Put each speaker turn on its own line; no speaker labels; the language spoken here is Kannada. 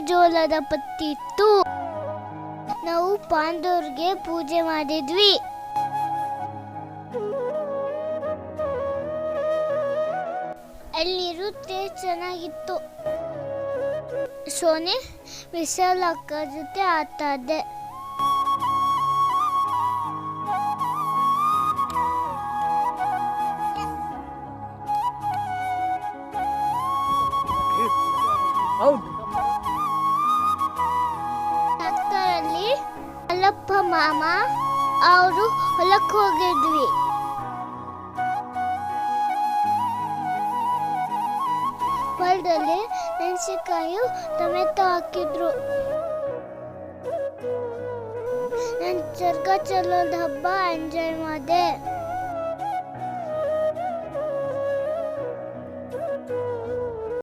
ಜೋಳದ ಪತ್ತಿ ಇತ್ತು. ನಾವು ಪಾಂಡವ್ರಿಗೆ ಪೂಜೆ ಮಾಡಿದ್ವಿ. ಅಲ್ಲಿರುತ್ತೆ ಚೆನ್ನಾಗಿತ್ತು. ಸೋನೆ, ವಿಶಾಲ್ ಅಕ್ಕ ಜೊತೆ ಆಟ ಟ್ರ್ಯಾಕ್ಟರಲ್ಲಿ ಗುಂಡಪ್ಪ ಮಾಮ, ಅವರು ಹೊಲಕ್ಕೆ ಹೋಗಿದ್ವಿ. ಹೊಲದಲ್ಲಿ ಮೆಣಸಿನಕಾಯಿ, ಟೊಮೆಟೊ ಹಾಕಿದ್ರು. ನನ್ನ ಚರ್ಗ ಚಲೋದ ಹಬ್ಬ, ಎಂಜಾಯ್ ಮಾಡಿದೆ